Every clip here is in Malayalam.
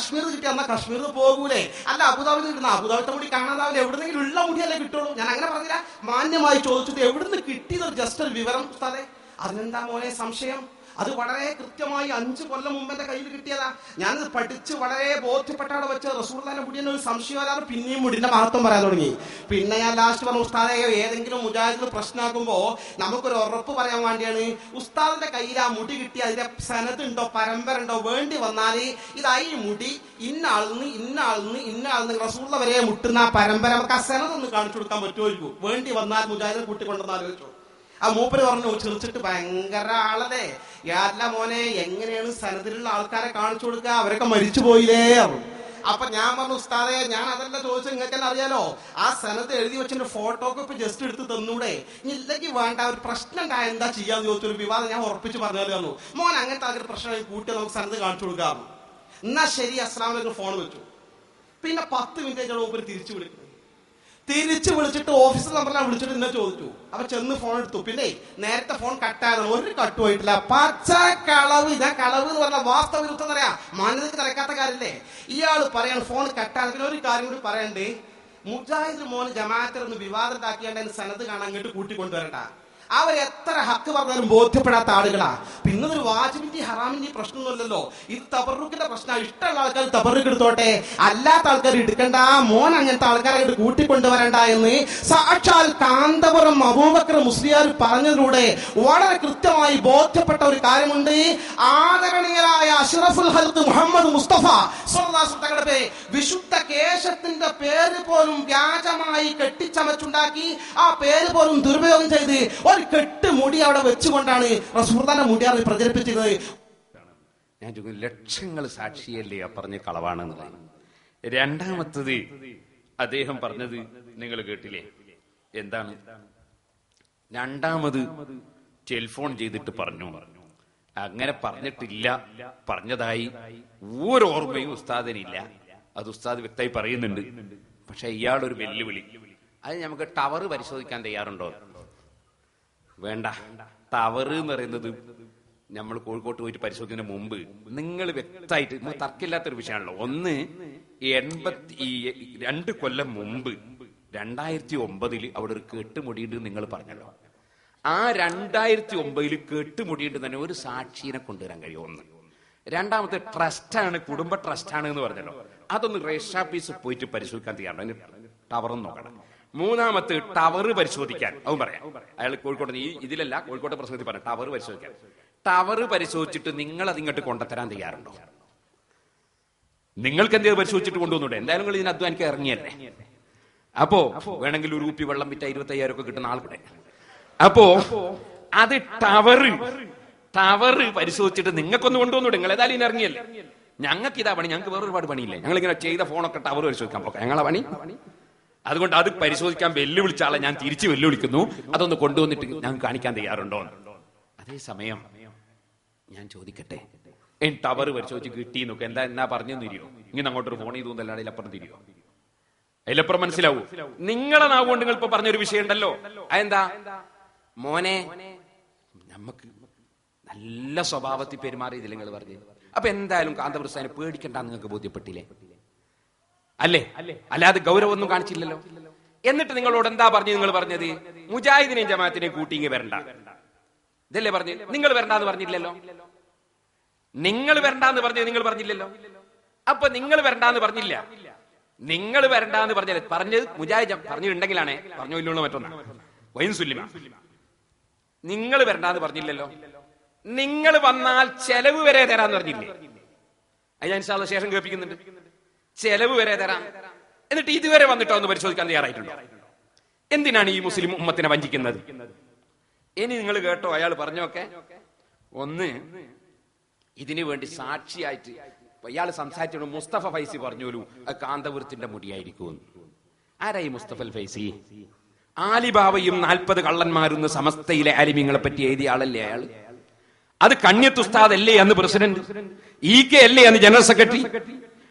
കാശ്മീർ കിട്ടി എന്നാൽ കാശ്മീർ പോകൂലേ. അല്ല അബുദാബിയിൽ കിട്ടുന്ന അബുദാബിത്തെ മുടി കാണാതാവില്ല. എവിടുന്നെങ്കിലും ഉള്ള മുടിയല്ലേ കിട്ടുള്ളൂ. ഞാൻ അങ്ങനെ പറഞ്ഞില്ല. മാന്യമായി ചോദിച്ചിട്ട് എവിടുന്ന് കിട്ടിയത്? ജസ്റ്റ് ഒരു വിവരം സ്ഥലേ അതിനെന്താ മോനെ സംശയം? അത് വളരെ കൃത്യമായി അഞ്ചു കൊല്ലം മുമ്പ് എന്റെ കയ്യിൽ കിട്ടിയതാ. ഞാനത് പഠിച്ച് വളരെ ബോധ്യപ്പെട്ടാണ് വെച്ച് റസൂർദാന്റെ മുടിയെന്ന് ഒരു സംശയം വരാതെ പിന്നെയും മുടിന്റെ മഹത്വം പറയാൻ തുടങ്ങി. പിന്നെ ഞാൻ ലാസ്റ്റ് പറഞ്ഞു ഉസ്താദെ ഏതെങ്കിലും മുജാഹിദിന് പ്രശ്നമാക്കുമ്പോ നമുക്കൊരു ഉറപ്പ് പറയാൻ വേണ്ടിയാണ്. ഉസ്താദിന്റെ കയ്യിൽ ആ മുടി കിട്ടി അതിന്റെ സനത് ഉണ്ടോ പരമ്പര ഉണ്ടോ വേണ്ടി വന്നാൽ ഇതായി മുടി ഇന്ന ആളിന്ന് ഇന്ന ആളിന്ന് ഇന്ന ആളിന്ന് റസൂർദ വരെ മുട്ടുന്ന ആ പരമ്പര. നമുക്ക് ആ സനത് ഒന്ന് കാണിച്ചു കൊടുക്കാൻ പറ്റുമായിരിക്കും. വേണ്ടി വന്നാൽ മുജാഹിദിനെ കൂട്ടിക്കൊണ്ടെന്ന് ആലോചിച്ചു. ആ മൂപ്പര് പറഞ്ഞു ചിരിച്ചിട്ട് ഭയങ്കര ആളല്ലേ. യാല്ല മോനെ എങ്ങനെയാണ് സനത്തിലുള്ള ആൾക്കാരെ കാണിച്ചു കൊടുക്കുക? അവരൊക്കെ മരിച്ചു പോയില്ലേ. അപ്പൊ ഞാൻ പറഞ്ഞു ഉസ്താദെ ഞാൻ അതല്ല ചോദിച്ചത് തന്നെ അറിയാലോ. ആ സ്ഥലത്ത് എഴുതി വെച്ചിട്ട് ഫോട്ടോ ഒക്കെ ഇപ്പൊ ജസ്റ്റ് എടുത്ത് തന്നൂടെ. ഇല്ലെങ്കിൽ വേണ്ട ഒരു പ്രശ്നം ഉണ്ടായ എന്താ ചെയ്യാന്ന് ചോദിച്ചൊരു വിവാദം ഞാൻ ഉറപ്പിച്ച് പറഞ്ഞു തന്നു. മോൻ അങ്ങനത്തെ ആഗ്രഹ പ്രശ്നം കൂട്ടി നമുക്ക് സ്ഥലത്ത് കാണിച്ചു കൊടുക്കാം എന്നാ ശരി അസ്ലാമിലൊക്കെ ഫോൺ വെച്ചു പിന്നെ പത്ത് മിനിറ്റ് കഴിഞ്ഞ മൂപ്പര് തിരിച്ചു വിളിക്കുന്നു തിരിച്ചു വിളിച്ചിട്ട് ഓഫീസ് ഞാൻ വിളിച്ചിട്ട് എന്നെ ചോദിച്ചു. അപ്പൊ ചെന്ന് ഫോൺ എടുത്തു. പിന്നെ നേരത്തെ ഫോൺ കട്ടായത് ഒരു കട്ടു പോയിട്ടില്ല പച്ച കളവ്. ഞാൻ കളവ് എന്ന് പറഞ്ഞ വാസ്തവ വിരുദ്ധം പറയാ. മാന്യതയ്ക്ക് നിരക്കാത്ത കാര്യല്ലേ? ഇയാൾ പറയാണ് ഫോൺ പിന്നെ ഒരു കാര്യം കൂടി പറയണ്ടേ. മുജാഹിദ് മോൻ ജമാഅത്തിൽ ഒന്ന് വിവാദത്താക്കിയാണ്ട് ഉണ്ടാക്കിയാണ്ട് സനത് കാണാൻ അങ്ങോട്ട് കൂട്ടിക്കൊണ്ടുവരണ്ട. അവർ എത്ര ഹക്ക് പറഞ്ഞാലും ബോധ്യപ്പെടാത്ത ആളുകളാ. പിന്നെ ഒരു വാജിബിന്റെ ഹറാമിന്റെ പ്രശ്നമൊന്നുമല്ലല്ലോ. ഇത് തബറുക്കിന്റെ പ്രശ്നം ഇഷ്ടമുള്ള ആൾക്കാർ തബറുക്ക് എടുത്തോട്ടെ. അല്ലാത്ത ആൾക്കാർ എടുക്കണ്ട. മോൻ അങ്ങനത്തെ ആൾക്കാരെ കൂട്ടിക്കൊണ്ടുവരണ്ട എന്ന് സാക്ഷാൽ കാന്തപുരം അബൂബക്കർ മുസ്ലിയാർ പറഞ്ഞതിലൂടെ വളരെ കൃത്യമായി ബോധ്യപ്പെട്ട ഒരു കാര്യമുണ്ട്. ആദരണീയരായ അഷ്റഫുൽ ഹൽക്ക് മുഹമ്മദ് മുസ്തഫ തങ്ങളുടെ വിശുദ്ധ കേശത്തിന്റെ പേര് പോലും വ്യാജമായി കെട്ടിച്ചമച്ചുണ്ടാക്കി ആ പേര് പോലും ദുരുപയോഗം ചെയ്ത് ഒരു കെട്ട് മുടി അവിടെ വെച്ചുകൊണ്ടാണ് റസൂർദാന്റെ മുടിയാറ് പ്രചരിപ്പിച്ചത്. ഞാൻ ലക്ഷങ്ങൾ സാക്ഷിയല്ലേ പറഞ്ഞ കളവാണെന്ന് രണ്ടാമത്തത് അദ്ദേഹം പറഞ്ഞത് നിങ്ങൾ കേട്ടില്ലേ? എന്താണ്? രണ്ടാമത് ടെലിഫോൺ ചെയ്തിട്ട് പറഞ്ഞു. അങ്ങനെ പറഞ്ഞിട്ടില്ല. പറഞ്ഞതായി ഒരു ഓർമ്മയും ഉസ്താദിനില്ല. അത് ഉസ്താദ് വ്യക്തമായി പറയുന്നുണ്ട്. പക്ഷെ ഇയാളൊരു വെല്ലുവിളി. അത് നമുക്ക് ടവർ പരിശോധിക്കാൻ തയ്യാറുണ്ടോ? വേണ്ട. ടവർ എന്ന് പറയുന്നത് നമ്മൾ കോഴിക്കോട്ട് പോയിട്ട് പരിശോധിക്കുന്നതിന് മുമ്പ് നിങ്ങൾ വ്യക്തമായിട്ട് തർക്കമില്ലാത്തൊരു വിഷയമാണല്ലോ. ഒന്ന് എൺപത്തി രണ്ട് കൊല്ലം മുമ്പ് രണ്ടായിരത്തി ഒമ്പതിൽ അവിടെ ഒരു കെട്ടുമുടിയുണ്ട് നിങ്ങൾ പറഞ്ഞല്ലോ. ആ രണ്ടായിരത്തി ഒമ്പതിൽ കെട്ടുമുടിയുണ്ട് തന്നെ ഒരു സാക്ഷിനെ കൊണ്ടുവരാൻ കഴിയും. ഒന്ന് രണ്ടാമത്തെ ട്രസ്റ്റാണ് കുടുംബ ട്രസ്റ്റാണ് എന്ന് പറഞ്ഞല്ലോ. അതൊന്ന് റേഷൻ ഓഫീസിൽ പോയിട്ട് പരിശോധിക്കാൻ അതിന് ടവറും നോക്കണം. മൂന്നാമത്തെ ടവർ പരിശോധിക്കാൻ അതും പറയാം. അയാൾ കോഴിക്കോട് ഈ ഇതിലല്ല കോഴിക്കോട്ടെ പ്രശ്നത്തിൽ പറയാം ടവർ പരിശോധിക്കാൻ. ടവർ പരിശോധിച്ചിട്ട് നിങ്ങൾ അതിങ്ങോട്ട് കൊണ്ടുത്തരാൻ തയ്യാറുണ്ടോ? നിങ്ങൾക്ക് എന്തേലും പരിശോധിച്ചിട്ട് കൊണ്ടുവന്നൂടെ? എന്തായാലും നിങ്ങൾ ഇതിന് അധ്വാനിക്കാൻ ഇറങ്ങിയല്ലേ? അപ്പോ വേണമെങ്കിൽ ഒരു രൂപി വെള്ളം വിറ്റ ഇരുപത്തി അയ്യായിരം ഒക്കെ കിട്ടുന്ന ആൾക്കൂടെ. അപ്പോ അത് ടവർ ടവർ പരിശോധിച്ചിട്ട് നിങ്ങൾക്കൊന്ന് കൊണ്ടുവന്നൂടെ? നിങ്ങൾ ഏതായാലും ഇതിന് ഇറങ്ങിയല്ലേ? ഞങ്ങൾക്ക് ഇതാ പണി. ഞങ്ങൾക്ക് വേറെ ഒരുപാട് പണിയില്ലേ. ഞങ്ങൾ ഇങ്ങനെ ചെയ്ത ഫോണൊക്കെ ടവർ പരിശോധിക്കാൻ പോകാം ഞങ്ങളെ പണി? അതുകൊണ്ട് അത് പരിശോധിക്കാൻ വെല്ലുവിളിച്ച ആളെ ഞാൻ തിരിച്ച് വെല്ലുവിളിക്കുന്നു. അതൊന്ന് കൊണ്ടുവന്നിട്ട് ഞാൻ കാണിക്കാൻ തയ്യാറുണ്ടോ അതേസമയം ഞാൻ ചോദിക്കട്ടെ? എൻ ടവർ പരിശോധിച്ച് കിട്ടി നോക്ക് എന്താ എന്നാ പറഞ്ഞു തിരിയോ? ഇങ്ങനെ അങ്ങോട്ടൊരു ഫോൺ ചെയ്തു അല്ലാതെ അതിലപ്പുറം തിരിയോ? അതിലപ്പുറം മനസ്സിലാവൂ. നിങ്ങളെ നാവുകൊണ്ട് നിങ്ങൾ ഇപ്പൊ പറഞ്ഞൊരു വിഷയം ഉണ്ടല്ലോ. അതെന്താ? മോനെ നമുക്ക് നല്ല സ്വഭാവത്തിൽ പെരുമാറിയതില്ല നിങ്ങൾ പറഞ്ഞു. അപ്പൊ എന്തായാലും കാന്തപ്രസ്ഥാനെ പേടിക്കണ്ട നിങ്ങൾക്ക് ബോധ്യപ്പെട്ടില്ലേ? അല്ലേ? അല്ലാതെ ഗൗരവമൊന്നും കാണിച്ചില്ലല്ലോ. എന്നിട്ട് നിങ്ങളോട് എന്താ പറഞ്ഞു നിങ്ങൾ പറഞ്ഞത്? മുജാഹിദിനെയും ജമാഅത്തിനെയും കൂട്ടിങ്ങി വരണ്ട. ഇതല്ലേ പറഞ്ഞു? നിങ്ങൾ വരണ്ടെന്ന് പറഞ്ഞില്ലല്ലോ. നിങ്ങൾ വരണ്ടെന്ന് പറഞ്ഞു നിങ്ങൾ പറഞ്ഞില്ലല്ലോ. അപ്പൊ നിങ്ങൾ വരണ്ടെന്ന് പറഞ്ഞില്ല. നിങ്ങൾ വരണ്ടെന്ന് പറഞ്ഞില്ല പറഞ്ഞത് മുജാഹിദ് പറഞ്ഞിട്ടുണ്ടെങ്കിലാണേ. പറഞ്ഞു ഇല്ലുള്ള മറ്റൊന്നാ. വൈൻ സുല്ലിമ. നിങ്ങൾ വരണ്ടെന്ന് പറഞ്ഞില്ലല്ലോ. നിങ്ങൾ വന്നാൽ ചെലവ് വരെ തരാന്ന് പറഞ്ഞില്ലേ? അത് ഞാൻ അല്ലാ ശേഷം കേൾപ്പിക്കുന്നുണ്ട്. ചെലവ് വരെ തരാം. എന്നിട്ട് ഇതുവരെ വന്നിട്ടോ എന്ന് പരിശോധിക്കാൻ തയ്യാറായിട്ടുണ്ടോ? എന്തിനാണ് ഈ മുസ്ലിം ഉമ്മത്തിനെ വഞ്ചിക്കുന്നത്? ഇനി നിങ്ങൾ കേട്ടോ അയാൾ പറഞ്ഞോക്കെ. ഒന്ന് ഇതിനു വേണ്ടി സാക്ഷിയായിട്ട് ഇയാൾ സംസാരിച്ചു മുസ്തഫ ഫൈസി പറഞ്ഞോലു കാന്തപുരത്തിന്റെ മുടിയായിരിക്കും. ആരായി മുസ്തഫൽ ഫൈസി? ആലിബാബയും നാൽപ്പത് കള്ളന്മാരും സമസ്തയിലെ ആലിമ്യങ്ങളെ പറ്റി എഴുതിയ ആളല്ലേ അയാൾ അത് കണ്യത്തുസ്താദ് അല്ലേ അന്ന് പ്രസിഡന്റ്? ഇ കെ അല്ലേ അന്ന് ജനറൽ സെക്രട്ടറി?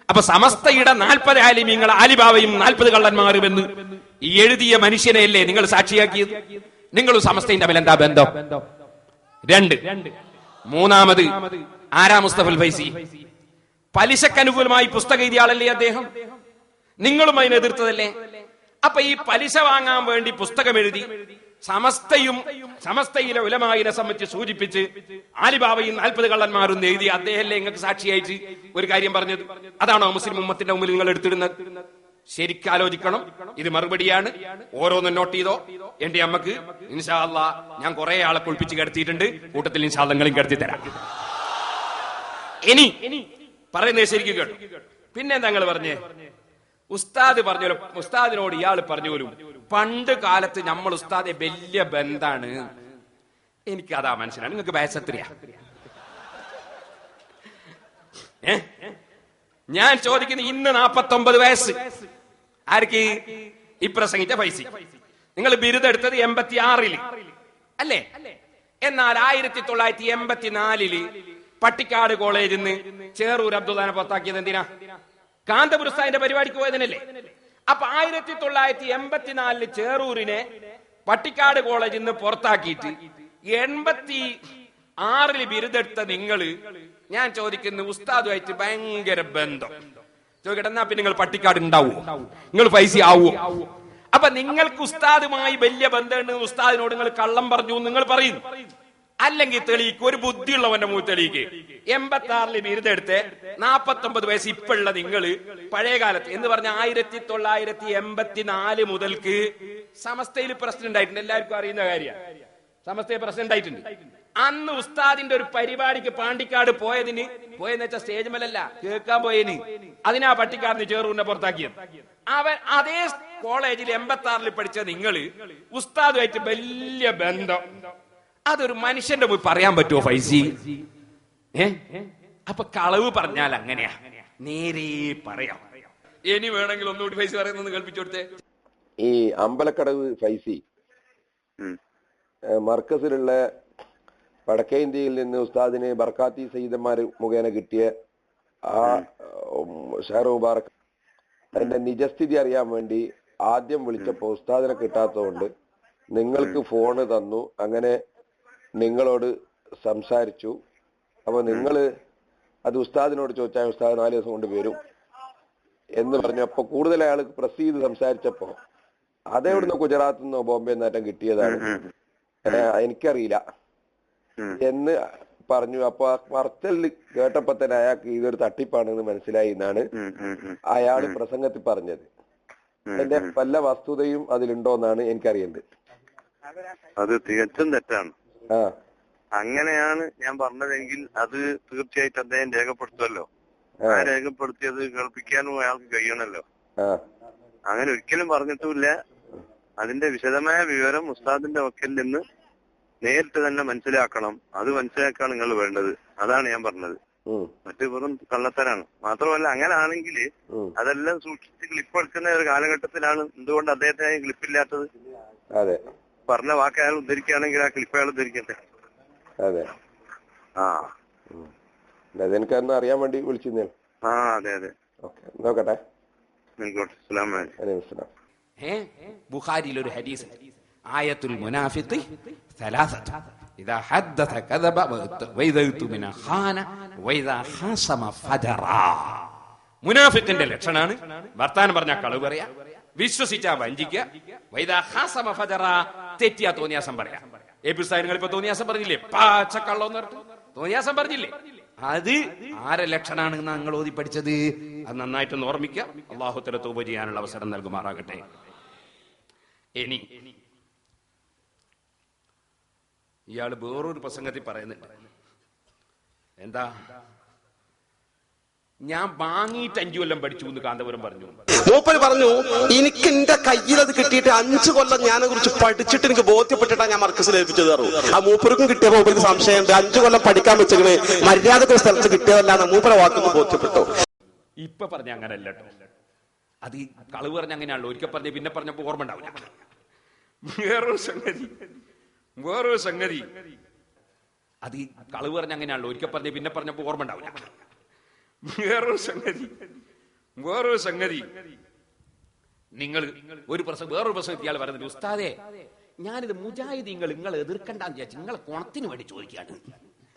അപ്പൊ സമസ്തയുടെ നാൽപ്പത് ആലിമ്യങ്ങൾ ആലിബാബയും നാൽപ്പത് കള്ളന്മാരും എന്ന് എഴുതിയ മനുഷ്യനെ അല്ലേ നിങ്ങൾ സാക്ഷിയാക്കിയത്? നിങ്ങളും സമസ്തയും തമ്മിൽ എന്താ ബന്ധം? രണ്ട്. മൂന്നാമത് ആരാ മുസ്തഫൽ ഫൈസി പലിശക്ക് അനുകൂലമായി പുസ്തകം എഴുതിയ ആളല്ലേ അദ്ദേഹം? നിങ്ങളും അതിനെ എതിർത്തതല്ലേ? അപ്പൊ ഈ പലിശ വാങ്ങാൻ വേണ്ടി പുസ്തകം എഴുതി സമസ്തയും സമസ്തയിലെ ഉലമായിനെ സംബന്ധിച്ച് സൂചിപ്പിച്ച് ആലിബാബയും നാൽപ്പത് കള്ളന്മാരും എഴുതി അദ്ദേഹല്ലേ നിങ്ങൾക്ക് സാക്ഷിയായിട്ട് ഒരു കാര്യം പറഞ്ഞത്? അതാണോ മുസ്ലിം ഉമ്മത്തിന്റെ മുമ്പിൽ നിങ്ങൾ എടുത്തിടുന്നത്? ശരിക്കും ആലോചിക്കണം ഇത് മറുപടിയാണ്. ഓരോന്നും നോട്ട് ചെയ്തോ. എന്റെ അമ്മയ്ക്ക് ഇൻഷാല്ല ഞാൻ കുറെ ആളെ കുളിപ്പിച്ച് കിടത്തിയിട്ടുണ്ട്. കൂട്ടത്തിൽ ഇൻഷാ അല്ലാ നിങ്ങളെയും കിടത്തി തരാം. ഇനി പറയുന്നത് ശരിക്കും കേട്ടു. പിന്നെ ഞങ്ങൾ പറഞ്ഞേ? ഉസ്താദ് പറഞ്ഞു ഉസ്താദിനോട് ഇയാൾ പറഞ്ഞു പോലും പണ്ട് കാലത്ത് നമ്മൾ ഉസ്താദെ വലിയ ബന്ധാണ്. എനിക്ക് അതാ മനസ്സിലാണ് നിങ്ങൾക്ക് വയസ്സെത്രയാ ഞാൻ ചോദിക്കുന്നത് ഇന്ന് നാപ്പത്തൊമ്പത് വയസ്സ്. ആർക്ക്? ഈ പ്രസംഗിച്ച പൈസ നിങ്ങൾ ബിരുദെടുത്തത് എൺപത്തി ആറിൽ അല്ലേ? എന്നാൽ ആയിരത്തി തൊള്ളായിരത്തി എൺപത്തിനാലിൽ പട്ടിക്കാട് കോളേജിൽ നിന്ന് ചേറൂർ അബ്ദുല്ലാനെ പുറത്താക്കിയത് എന്തിനാ? കാന്തപുരസ്ഥാന്റെ പരിപാടിക്ക് പോയതിനല്ലേ? അപ്പൊ ആയിരത്തി തൊള്ളായിരത്തി എൺപത്തിനാലിൽ ചേറൂരിനെ പട്ടിക്കാട് കോളേജിൽ നിന്ന് പുറത്താക്കിയിട്ട് എൺപത്തി ആറിൽ ബിരുദെടുത്ത നിങ്ങൾ ഞാൻ ചോദിക്കുന്നു ഉസ്താദുമായിട്ട് ഭയങ്കര ബന്ധം. ചോദിക്കട്ടെ പിന്നെ നിങ്ങൾ പട്ടിക്കാട് ഉണ്ടാവുമോ നിങ്ങൾ പൈസ ആവുമോ അപ്പൊ നിങ്ങൾക്ക് ഉസ്താദുമായി വലിയ ബന്ധമുണ്ട് ഉസ്താദിനോട് നിങ്ങൾ കള്ളം പറഞ്ഞു നിങ്ങൾ പറയുന്നു അല്ലെങ്കിൽ തെളിയിക്ക് ഒരു ബുദ്ധിയുള്ളവന്റെ മുഖത്ത് തെളിയിക്ക്. എൺപത്തി ആറിൽ ബിരുദെടുത്ത് നാപ്പത്തി ഒമ്പത് വയസ്സ് ഇപ്പോഴുള്ള നിങ്ങൾ പഴയ കാലത്ത് എന്ന് പറഞ്ഞ ആയിരത്തി തൊള്ളായിരത്തി എൺപത്തിനാല് മുതൽക്ക് സമസ്തയിൽ പ്രശ്നം ആയിട്ടുണ്ട്. എല്ലാവർക്കും അറിയുന്ന കാര്യമാണ്. സമസ്തയിൽ പ്രശ്നം ഉണ്ടായിട്ടുണ്ട് അന്ന് ഉസ്താദിന്റെ ഒരു പരിപാടിക്ക് പാണ്ടിക്കാട് പോയതിന് പോയെന്ന് വെച്ചാൽ സ്റ്റേജ് മേലല്ല കേൾക്കാൻ പോയതിന് അതിനാ പട്ടിക്കാടിന് ചേറൂറിനെ പുറത്താക്കിയത്. അവൻ അതേ കോളേജിൽ എൺപത്തി ആറിൽ പഠിച്ച നിങ്ങൾ ഉസ്താദുമായിട്ട് വലിയ ബന്ധം. അതൊരു മനുഷ്യന്റെ പോയി പറയാൻ പറ്റുമോ ഫൈസി? ഏ? അപ്പൊ കളവ് പറഞ്ഞാൽ അങ്ങനെയാ. നേരെ പറയാം. ഇനി വേണമെങ്കിൽ ഒന്നുകൂടി ഫൈസി പറയുന്നത് കേൾപ്പിച്ചു കൊടുത്തേ. ഈ അമ്പലക്കടവ് ഫൈസി മർക്കസിലുള്ള വടക്കേ ഇന്ത്യയിൽ നിന്ന് ഉസ്താദിന് ബർക്കാത്തി സയ്യിദന്മാർ മുഖേന കിട്ടിയ ആ ഷെഹർ മുബാറക്. അതിന്റെ നിജസ്ഥിതി അറിയാൻ വേണ്ടി ആദ്യം വിളിച്ചപ്പോ ഉസ്താദിനെ കിട്ടാത്തതുകൊണ്ട് നിങ്ങൾക്ക് ഫോണ് തന്നു. അങ്ങനെ നിങ്ങളോട് സംസാരിച്ചു. അപ്പൊ നിങ്ങൾ അത് ഉസ്താദിനോട് ചോദിച്ചാൽ ഉസ്താദ് നാല് ദിവസം കൊണ്ട് വരും എന്ന് പറഞ്ഞു അപ്പൊ കൂടുതൽ അയാൾ പ്രസ് ചെയ്ത് സംസാരിച്ചപ്പോ അതെവിടുന്ന് ഗുജറാത്തിൽ നിന്നോ ബോംബെ നിന്നാറ്റം കിട്ടിയതാണ്. എനിക്കറിയില്ല. എന്ന് പറഞ്ഞു. അപ്പൊ ആ പറച്ചലിൽ കേട്ടപ്പോ തന്നെ അയാൾക്ക് ഇതൊരു തട്ടിപ്പാണെന്ന് മനസ്സിലായി എന്നാണ്. അയാൾ പ്രസംഗത്തിൽ പറഞ്ഞത്. അതിന്റെ പല വസ്തുതയും അതിലുണ്ടോ എന്നാണ് എനിക്കറിയേണ്ടത്. അത് തികച്ചും തെറ്റാണ്. ആ. അങ്ങനെയാണ് ഞാൻ പറഞ്ഞതെങ്കിൽ അത് തീർച്ചയായിട്ടും അദ്ദേഹം രേഖപ്പെടുത്തുമല്ലോ. ആ. രേഖപ്പെടുത്തിയത് കേൾപ്പിക്കാനും അയാൾക്ക് കഴിയണല്ലോ ആ. അങ്ങനെ ഒരിക്കലും പറഞ്ഞിട്ടുമില്ല. അതിന്റെ വിശദമായ വിവരം ഉസ്താദിന്റെ വക്കിൽ നിന്ന് നേരിട്ട് തന്നെ മനസ്സിലാക്കണം. അത് മനസ്സിലാക്കാണ് നിങ്ങൾ വേണ്ടത്. അതാണ് ഞാൻ പറഞ്ഞത്. മറ്റു വെറും കള്ളത്തരാണ്. മാത്രമല്ല അങ്ങനെ ആണെങ്കിൽ അതെല്ലാം സൂക്ഷിച്ച് ക്ലിപ്പ് എടുക്കുന്ന ഒരു കാലഘട്ടത്തിലാണ് എന്തുകൊണ്ട് അദ്ദേഹത്തിന് ക്ലിപ്പില്ലാത്തത് അതെ. പറഞ്ഞ വാക്ക് അയാൾ ഉദ്ധരിക്കുകയാണെങ്കിൽ ആ ക്ലിപ്പ് അയാൾ ഉദ്ധരിക്കട്ടെ. അതെ. ആ. എനിക്കൊന്ന് അറിയാൻ വേണ്ടി വിളിച്ചിരുന്നേ. ആ അതെ അതെ. ഓക്കെ നോക്കട്ടെ. ബുഖാരിയിൽ ഒരു ഹദീസ്. ആയത്തുൽ മുനാഫിത്തി ഇതാ ഹദ്ദത കദബ വൈദത്തു മിന ഖാന വൈദാ ഖാസമ ഫജറ. മുനാഫിക്കിന്റെ ലക്ഷണാണ്. വർത്താനം പറഞ്ഞ കളവ് പറയാ. വിശ്വസിച്ചാ വഞ്ചിക്കുക വൈദാ ഖാസമ ഫജറ. തെറ്റിയാ തോന്നിയാസം പറയാ. എപ്പിസാരങ്ങൾ ഇപ്പൊ തോന്നിയാസം പറഞ്ഞില്ലേ? പാച്ച കള്ളോന്ന് പറഞ്ഞു തോന്നിയാസം പറഞ്ഞില്ലേ? അത് ആരെ ലക്ഷണാണ് നിങ്ങൾ ഓതി പഠിച്ചത്? അത് നന്നായിട്ടൊന്ന് ഓർമ്മിക്കുക അള്ളാഹുത്തര തോപ ചെയ്യാനുള്ള അവസരം നൽകുമാറാകട്ടെ. ഇനി ഇയാൾ വേറൊരു പ്രസംഗത്തിൽ പറയുന്നുണ്ട്. എന്താ? ഞാൻ വാങ്ങിയിട്ട് അഞ്ചു കൊല്ലം പഠിച്ചു എന്ന് കാന്തപുരം പറഞ്ഞു. മൂപ്പര് പറഞ്ഞു എനിക്ക് എന്റെ കയ്യിൽ അത് കിട്ടിയിട്ട് അഞ്ചു കൊല്ലം ഞാനെ കുറിച്ച് പഠിച്ചിട്ട് എനിക്ക് ബോധ്യപ്പെട്ടിട്ടാ ഞാൻ മർക്കസിൽ ഏൽപ്പിച്ചത് തറു ആ മൂപ്പർക്കും കിട്ടിയ മൂപ്പർക്ക് സംശയമുണ്ട് അഞ്ചു കൊല്ലം പഠിക്കാൻ വെച്ചത് മര്യാദയ്ക്ക് ഒരു സ്ഥലത്ത് കിട്ടിയതല്ലാന്ന് മൂപ്പര വാക്കൊന്ന് ബോധ്യപ്പെട്ടു. ഇപ്പൊ പറഞ്ഞ അങ്ങനല്ല കേട്ടോ അത് കളവ് പറഞ്ഞ അങ്ങനെയാണല്ലോ. ഒരിക്കൽ പറഞ്ഞ പിന്നെ പറഞ്ഞപ്പോ ഓർമ്മ ഉണ്ടാവില്ല. വേറൊരു സംഗതി. വേറൊരു സംഗതി. അത് ഈ കളവ് പറഞ്ഞ അങ്ങനെയാണല്ലോ. ഒരിക്കൽ പറഞ്ഞ പിന്നെ പറഞ്ഞപ്പോ ഓർമ്മ ഉണ്ടാവില്ല. വേറൊരു സംഗതി. വേറൊരു സംഗതി. നിങ്ങൾ ഒരു പ്രസംഗം വേറൊരു പ്രസംഗം ഇയാൾ പറയുന്നത് ഉസ്താദേ ഞാനിത് മുജാഹിദീങ്ങൾ നിങ്ങൾ എതിർക്കണ്ടെന്ന് വിചാരിച്ചു നിങ്ങളെ കുണത്തിന് വേണ്ടി ചോദിക്കുകയാണ്.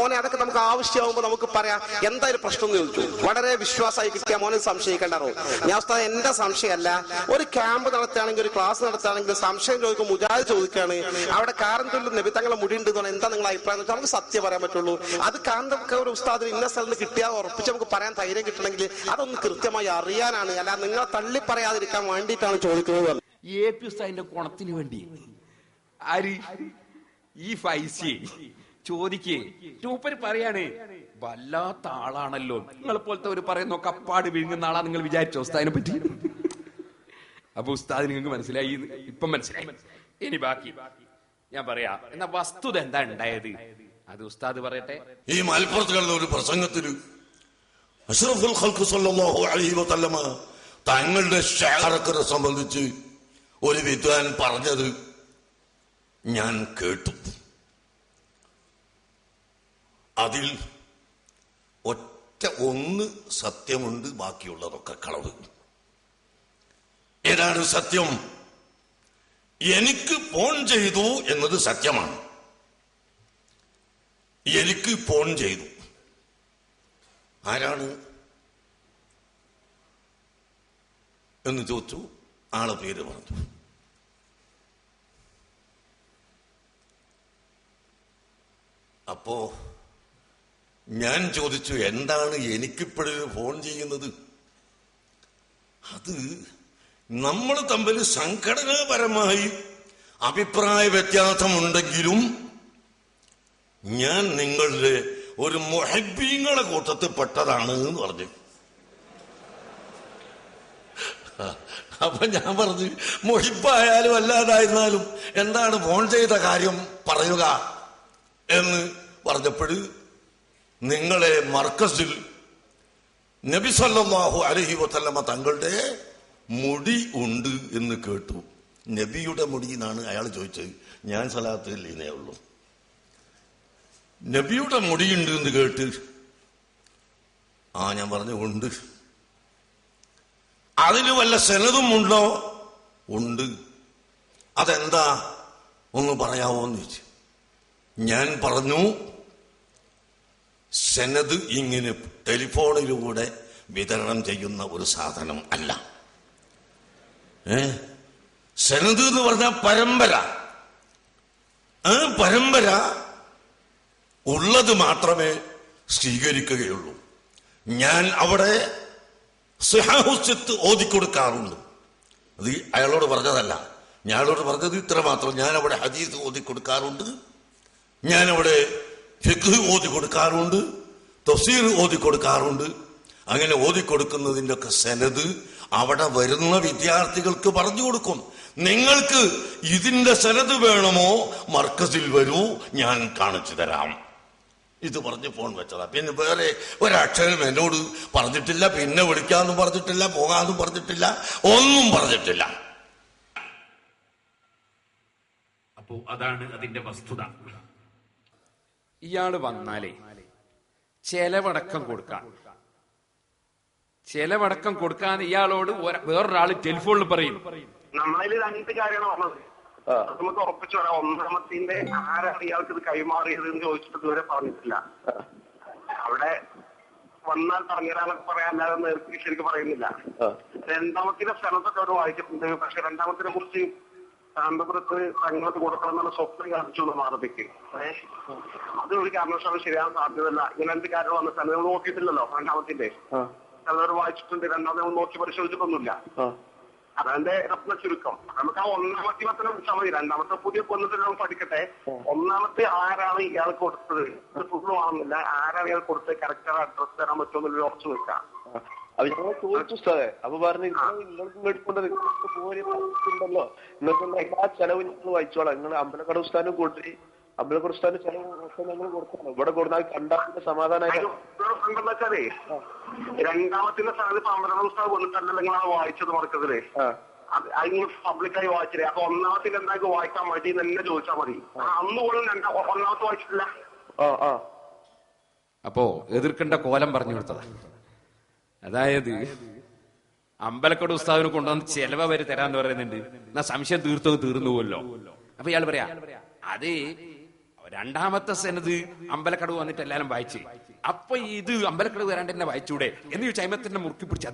മോനെ അതൊക്കെ നമുക്ക് ആവശ്യമാകുമ്പോൾ നമുക്ക് പറയാം. എന്തായാലും പ്രശ്നം എന്ന് ചോദിച്ചു. വളരെ വിശ്വാസമായി കിട്ടിയ മോനെ സംശയിക്കേണ്ടാറോ ഞാൻ ഉസ്താദ് എന്റെ സംശയമല്ല. ഒരു ക്യാമ്പ് നടത്തുകയാണെങ്കിൽ ഒരു ക്ലാസ് നടത്തുകയാണെങ്കിൽ സംശയം ചോദിക്കും. മുജാദ് ചോദിക്കുകയാണ് അവിടെ കാരന്തൂരിൽ നിബിത്തങ്ങളെ മുടി എന്ന് എന്താ നിങ്ങൾ അഭിപ്രായം നമുക്ക് സത്യം പറയാൻ പറ്റുള്ളൂ. അത് കാന്തമൊക്കെ ഒരു ഉസ്താദിന് ഇന്ന സ്ഥലത്ത് കിട്ടിയാൽ ഉറപ്പിച്ച് നമുക്ക് പറയാൻ ധൈര്യം കിട്ടണമെങ്കിൽ അതൊന്ന് കൃത്യമായി അറിയാനാണ്. അല്ല നിങ്ങളെ തള്ളി പറയാതിരിക്കാൻ വേണ്ടിയിട്ടാണ് ചോദിക്കുന്നത്. എ പി ഉസ്താദിന്റെ കുണത്തിന് വേണ്ടി. ഈ ഫൈസി. ചോദിക്കേ. ടൂപ്പര് പറയാണ് വല്ലാത്ത ആളാണല്ലോ. നിങ്ങളെ പോലത്തെ ഒരു പറയുന്ന കപ്പാട് വിഴുങ്ങുന്ന ആളാ നിങ്ങൾ വിചാരിച്ചോ ഉസ്താദിനെ പറ്റി അപ്പൊ ഉസ്താദ് നിങ്ങൾക്ക് മനസ്സിലായി ഇപ്പം മനസ്സിലായി. ഇനി ബാക്കി. ഞാൻ പറയാ എന്നാ വസ്തുത എന്താ ഉണ്ടായത്? അത് ഉസ്താദ് പറയട്ടെ. ഈ മലപ്പുറത്തുള്ള ഒരു പ്രസംഗത്തിൽ അഷ്റഫുൽ ഖൽഖ് സല്ലല്ലാഹു അലൈഹി വസല്ലമ തങ്ങളുടെ ഷാറക്കറെ സംബന്ധിച്ച് ഒരു വിദ്വാൻ പറഞ്ഞത് ഞാൻ കേട്ടു. അതിൽ ഒറ്റ ഒന്ന് സത്യമുണ്ട് ബാക്കിയുള്ളതൊക്കെ കളവ്. ഏതാണ് സത്യം? എനിക്ക് ഫോൺ ചെയ്തു എന്നത് സത്യമാണ്. എനിക്ക് ഫോൺ ചെയ്തു. ആരാണ്? എന്ന് ചോദിച്ചു. ആളെ പേര് പറഞ്ഞു. അപ്പോ ഞാൻ ചോദിച്ചു എന്താണ് എനിക്കിപ്പോഴും ഫോൺ ചെയ്യുന്നത്? അത് നമ്മൾ തമ്മിൽ സംഘടനാപരമായി അഭിപ്രായ വ്യത്യാസമുണ്ടെങ്കിലും ഞാൻ നിങ്ങളുടെ ഒരു മൊഹബീങ്ങളെ കൂട്ടത്തിൽ പെട്ടതാണ് എന്ന് പറഞ്ഞു. അപ്പൊ ഞാൻ പറഞ്ഞു മൊഹിബായാലും അല്ലാതായിരുന്നാലും എന്താണ് ഫോൺ ചെയ്ത കാര്യം പറയുക? എന്ന് പറഞ്ഞപ്പോൾ നിങ്ങളെ മർക്കസിൽ നബി സല്ലല്ലാഹു അലൈഹി വസല്ലമ തങ്ങളുടെ മുടി ഉണ്ട് എന്ന് കേട്ടു. നബിയുടെ മുടി എന്നാണ് അയാൾ ചോദിച്ചത്. ഞാൻ സലാത്തിൽ ഇനേ ഉള്ളൂ. നബിയുടെ മുടിയുണ്ട് എന്ന് കേട്ട് ആ ഞാൻ പറഞ്ഞു ഉണ്ട്. അതിന് വല്ല സെനതും ഉണ്ടോ? ഉണ്ട്. അതെന്താ? ഒന്ന് പറയാവോ എന്ന് ചോദിച്ചു. ഞാൻ പറഞ്ഞു സെനത് ഇങ്ങനെ ടെലിഫോണിലൂടെ വിതരണം ചെയ്യുന്ന ഒരു സാധനം അല്ല. ഏ? സെനത് എന്ന് പറഞ്ഞ പരമ്പര. ആ പരമ്പര ഉള്ളത് മാത്രമേ സ്വീകരിക്കുകയുള്ളൂ. ഞാൻ അവിടെ സിഹാഹുസ്യത്ത് ഓതിക്കൊടുക്കാറുണ്ട്. അത് അയാളോട് പറഞ്ഞതല്ല. ഞാനോട് പറഞ്ഞത് ഇത്ര മാത്രം ഞാൻ അവിടെ ഹദീസ് ഓതിക്കൊടുക്കാറുണ്ട്. ഞാനവിടെ ഫിഖ് ഓതി കൊടുക്കാറുണ്ട് തഫ്സീർ ഓതി കൊടുക്കാറുണ്ട് അങ്ങനെ ഓതി കൊടുക്കുന്നതിന്റെ ഒക്കെ സെനത് അവിടെ വരുന്ന വിദ്യാർത്ഥികൾക്ക് പറഞ്ഞു കൊടുക്കും. നിങ്ങൾക്ക് ഇതിന്റെ സെനത് വേണമോ? മർക്കസിൽ വരൂ ഞാൻ കാണിച്ചു തരാം. ഇത് പറഞ്ഞ് ഫോൺ വെച്ചതാ. പിന്നെ വേറെ ഒരക്ഷരം എന്നോട് പറഞ്ഞിട്ടില്ല പിന്നെ വിളിക്കാന്നും പറഞ്ഞിട്ടില്ല പോകാന്നും പറഞ്ഞിട്ടില്ല ഒന്നും പറഞ്ഞിട്ടില്ല. അപ്പോ അതാണ് അതിന്റെ വസ്തുത. ഇയാൾ വന്നാലേ ചെലവടക്കം കൊടുക്കാൻ. ചെലവടക്കം കൊടുക്കാൻ ഇയാളോട് വേറൊരാൾ വേറൊരാൾ ടെലിഫോണിൽ പറയും. നമ്മളിൽ രണ്ട് കാര്യമാണ് പറഞ്ഞത്. നമുക്ക് ഉറപ്പിച്ചു പറയാം ഒന്നാമത്തിന്റെ ആരാണ് ഇയാൾക്ക് ഇത് കൈമാറിയത് എന്ന് ചോദിച്ചിട്ട് ഇതുവരെ പറഞ്ഞിട്ടില്ല. അവിടെ വന്നാൽ പറഞ്ഞുതരാന്നൊക്കെ പറയാനല്ലാതെ നേരത്തെ ശരിക്കും പറയുന്നില്ല. രണ്ടാമത്തിന്റെ സ്ഥലത്തൊക്കെ അവർ വായിച്ചിട്ടുണ്ട്. പക്ഷെ രണ്ടാമത്തിനെ കുറിച്ച് കാന്തപുരത്ത് തങ്ങൾക്ക് കൊടുക്കണം എന്നുള്ള സ്വപ്നം കാണിച്ചു എന്ന് മാറത്തേക്ക്. അത് ഒരു കാരണവശാലും ശരിയാൻ സാധ്യതയല്ല. ഇങ്ങനെ എന്ത് കാര്യം വന്ന സ്ഥലം നമ്മൾ നോക്കിയിട്ടില്ലല്ലോ രണ്ടാമത്തിന്റെ ചിലവർ വായിച്ചിട്ടുണ്ട് രണ്ടാമത് നമ്മൾ നോക്കി പരിശോധിച്ചിട്ടൊന്നുമില്ല. അതെന്റെ രത്ന ചുരുക്കം. നമുക്ക് ആ ഒന്നാമത്തെ പത്രം വിളിച്ചാൽ മതി. രണ്ടാമത്തെ പുതിയ കൊല്ലത്തിൽ നമ്മൾ പഠിക്കട്ടെ. ഒന്നാമത്തെ ആരാണ് ഇയാൾ കൊടുത്തത്? ഇത് ഫുള്ള് ആവുന്നില്ല ആരാണ് ഇയാൾ കൊടുത്തത്? കറക്റ്റ് അഡ്രസ് തരാൻ പറ്റുമോ എന്നൊരു ഉറച്ചു വെക്കാം അപ്പൊ ഞങ്ങൾ ചോദിച്ചു സാറേ. അപ്പൊ പറഞ്ഞു നിങ്ങൾക്ക് മേടിക്കൊണ്ട് നിങ്ങൾക്ക് പോരി ഉണ്ടല്ലോ നിങ്ങൾക്ക് എല്ലാ ചെലവും ഞങ്ങൾ വായിച്ചോളാം നിങ്ങൾ അമ്പലക്കട ഉസ്താനും കൊണ്ടുപോയി അമ്പലക്കട ഉസ്താനും ചെലവ് ഒക്കെ ഞങ്ങൾ കൊടുക്കണം. ഇവിടെ കൊടുത്താൽ കണ്ടാൽ സമാധാനമായി എന്താ വെച്ചാലേ രണ്ടാമത്തിന്റെ സ്ഥാനത്ത് പമ്പര പുസ്തകം കൊണ്ടിട്ടല്ല നിങ്ങൾ ആ വായിച്ചത് മറക്കത്തില്ലേ അതിന് പബ്ലിക്കായി വായിച്ചില്ലേ? അപ്പൊ ഒന്നാമത്തിൽ എന്താക്കി വായിക്കാൻ മടി എന്നെ തന്നെ ചോദിച്ചാൽ മതി. ആ, അന്ന് പോലും രണ്ടാ ഒന്നാമത്തെ വായിച്ചിട്ടില്ല. ആ ആ. അപ്പോ എതിർക്കേണ്ട കോലം പറഞ്ഞു കൊടുത്തതാ. അതായത് അമ്പലക്കോട് ഉസ്താവിനെ കൊണ്ടുവന്ന് ചെലവ് വരെ തരാന്ന് പറയുന്നുണ്ട്. എന്നാ സംശയം തീർത്തോ തീർന്നു പോലോ അപ്പൊ ഇയാൾ പറയാ അത് രണ്ടാമത്തെ സെനത് അമ്പലക്കടവ് വന്നിട്ട് എല്ലാരും വായിച്ച്. അപ്പൊ ഇത് അമ്പലക്കടവ് വരാണ്ട് തന്നെ വായിച്ചൂടെ? എന്ന് ചോദിച്ചാൽ അയിമത്തന്നെ മുറുക്കി പിടിച്ച്